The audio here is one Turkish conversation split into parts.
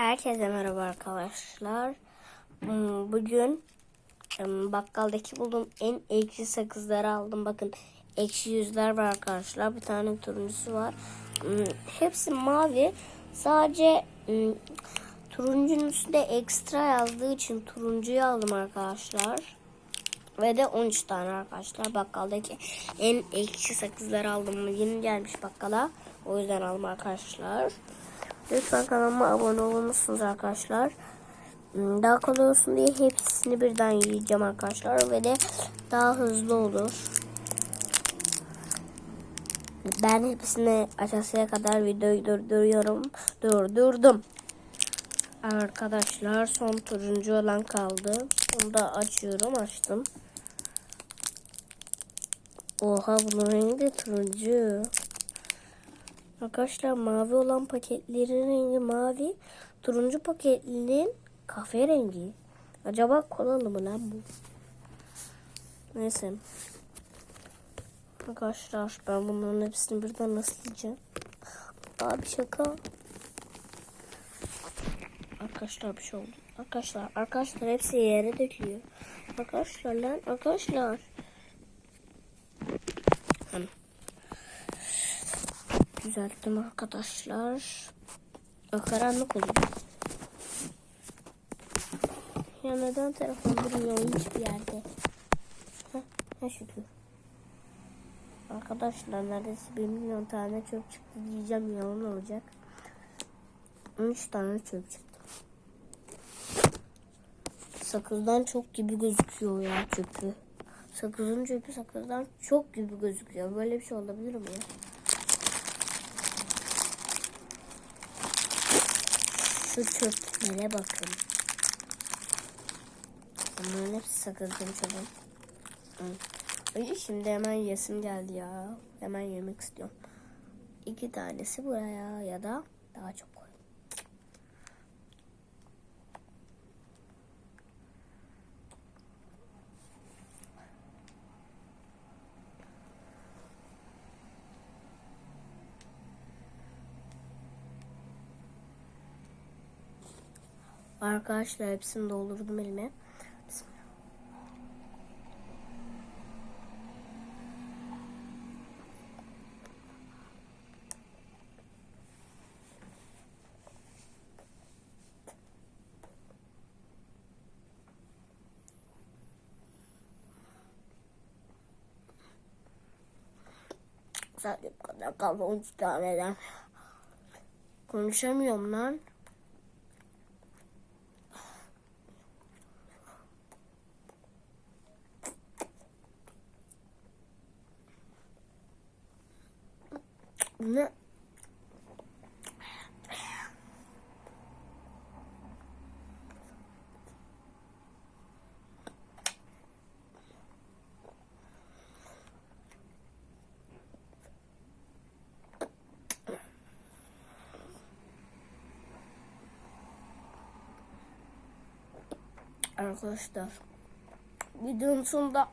Herkese merhaba arkadaşlar. Hmm, Bugün em, bakkaldaki bulduğum en ekşi sakızları aldım. Bakın ekşi yüzler var arkadaşlar. Bir tane turuncusu var. Hmm, Hepsi mavi. Sadece hmm, turuncunun üstünde ekstra yazdığı için turuncuyu aldım arkadaşlar. Ve de 13 tane arkadaşlar. Bakkaldaki en ekşi sakızları aldım. Yeni gelmiş bakkala. O yüzden aldım arkadaşlar. Lütfen kanalıma abone olur musunuz arkadaşlar? Hmm, Daha kolay olsun diye hepsini birden yiyeceğim arkadaşlar. Ve de daha hızlı olur. Ben hepsini açasıya kadar videoyu durduruyorum. Durdurdum. Arkadaşlar son turuncu olan kaldı. Onu da açıyorum. Açtım. Oha bunun rengi de turuncu. Arkadaşlar mavi olan paketlerin rengi mavi. Turuncu paketlinin kahverengi. Acaba kolalı mı lan bu? Neyse. Arkadaşlar ben bunların hepsini birden nasıl yiyeceğim? Abi şaka. Arkadaşlar bir şey oldu. Arkadaşlar arkadaşlar hepsi yere dökülüyor. Arkadaşlar lan arkadaşlar. Hani. Düzelttim arkadaşlar. Karanlık oluyor. Ya neden telefon durmuyor hiçbir yerde? Heh, ne şükür. Arkadaşlar neredeyse 1 milyon tane çöp çıktı diyeceğim yalan olacak. 13 tane çöp çıktı. Sakızdan çok gibi gözüküyor ya çöpü. Sakızın çöpü sakızdan çok gibi gözüküyor. Böyle bir şey olabilir mi ya? Şu çöplere bakın. Bunların hepsi sakızın çöpü. Hı. Ay, Şimdi hemen yesim geldi ya. Hemen yemek istiyorum. İki tanesi buraya ya da daha çok Arkadaşlar hepsini doldurdum elime. Bismillah. Sadece bu kadar kaldı 13 taneden. Konuşamıyorum lan. Ne? Arkadaşlar videonun sonunda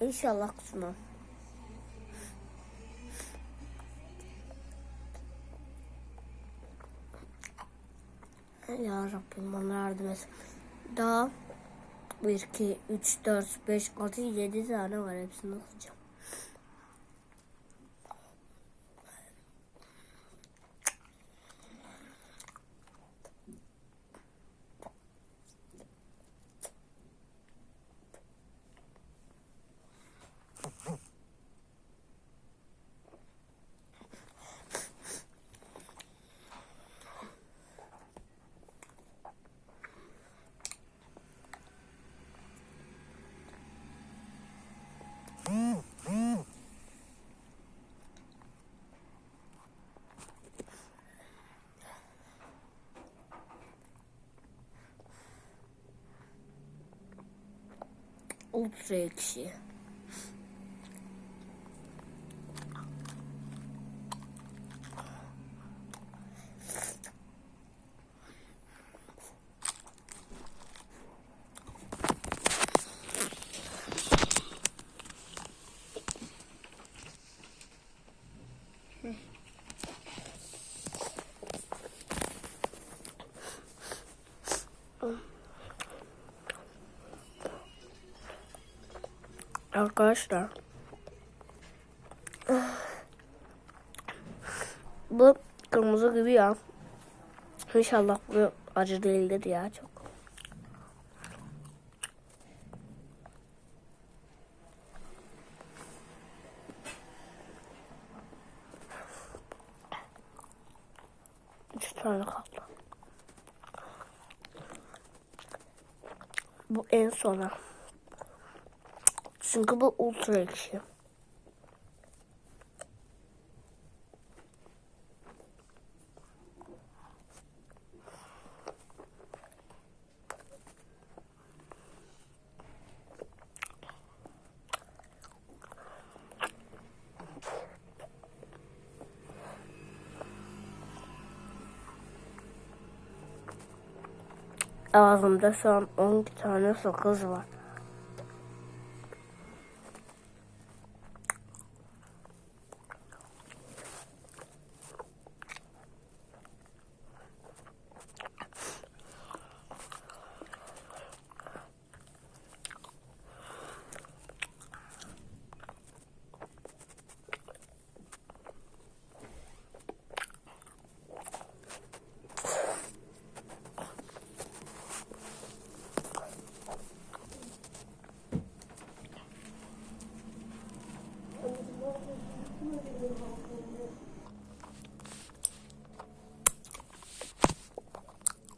inşallah kusmam. Rabbim bana yardım et. Daha 1, 2, 3, 4, 5, 6, 7 tane var. Hepsini 五十七。嗯。Arkadaşlar. Bu kırmızı gibi ya. İnşallah bu acı değildir ya çok. Üç tane kaldı. Bu en sona. Çünkü bu ultra ekşi. Ağzımda şu an 12 tane sakız var.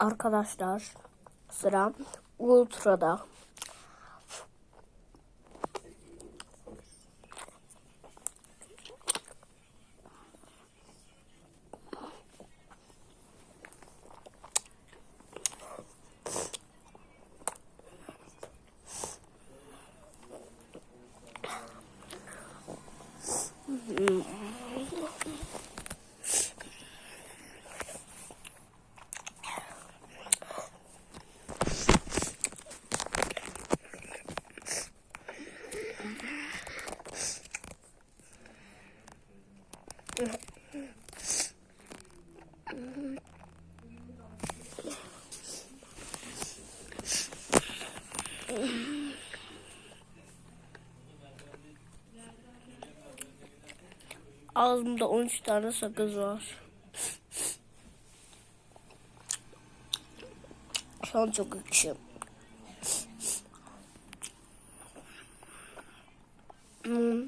Arkadaşlar sıra Ultra'da. Ağzımda 13 tane sakız var. Şu an çok ekşi. Hmm.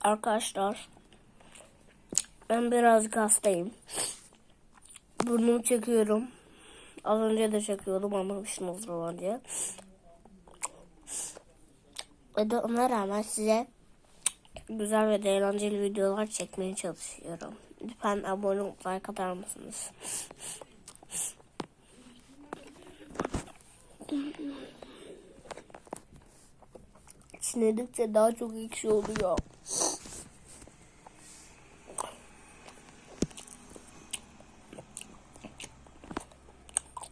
Arkadaşlar ben biraz hastayım. Burnumu çekiyorum. Az önce de çekiyordum anlamışsınız falan diye. Ve de ona rağmen size güzel ve eğlenceli videolar çekmeye çalışıyorum. Lütfen abone olup like atar mısınız? Çiğnedikçe daha çok ekşi oluyor.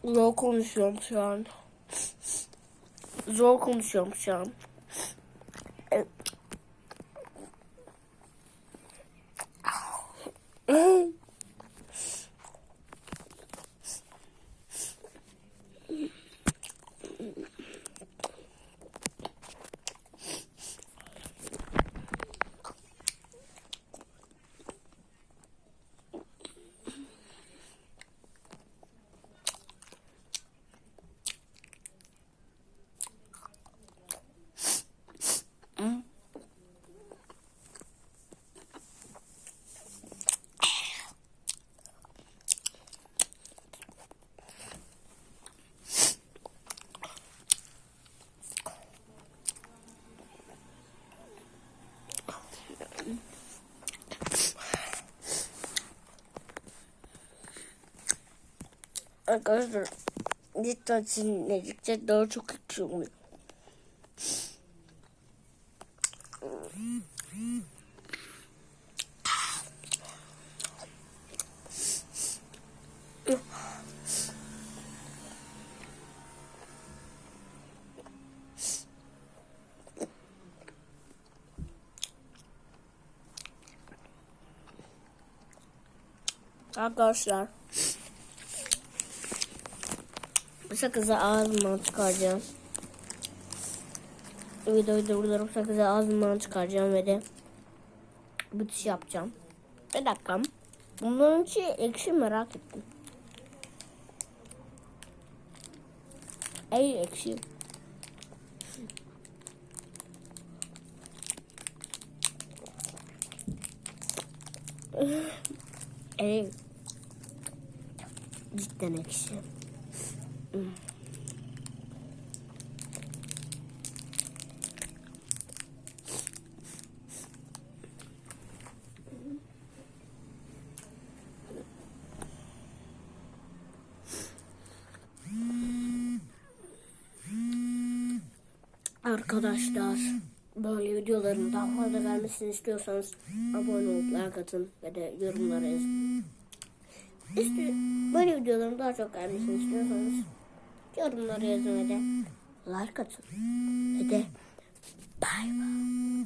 Zor konuşuyorum şu an. Zor konuşuyorum şu an. Arkadaşlar cidden çiğnedikçe daha çok oluyor. Arkadaşlar sakızı ağzımdan çıkaracağım. Videoyu durdurup sakızı ağzımdan çıkaracağım ve de bitiş yapacağım. Bir dakika. Bunların içi ekşi merak ettim. Ey ekşi. Ey. Cidden ekşi. Arkadaşlar böyle videoların daha fazla gelmesini istiyorsanız abone olup like atın ve de yorumlara yazın. İşte böyle videoların daha çok gelmesini istiyorsanız yorumlara yazın ve de like atın ve de bay bay.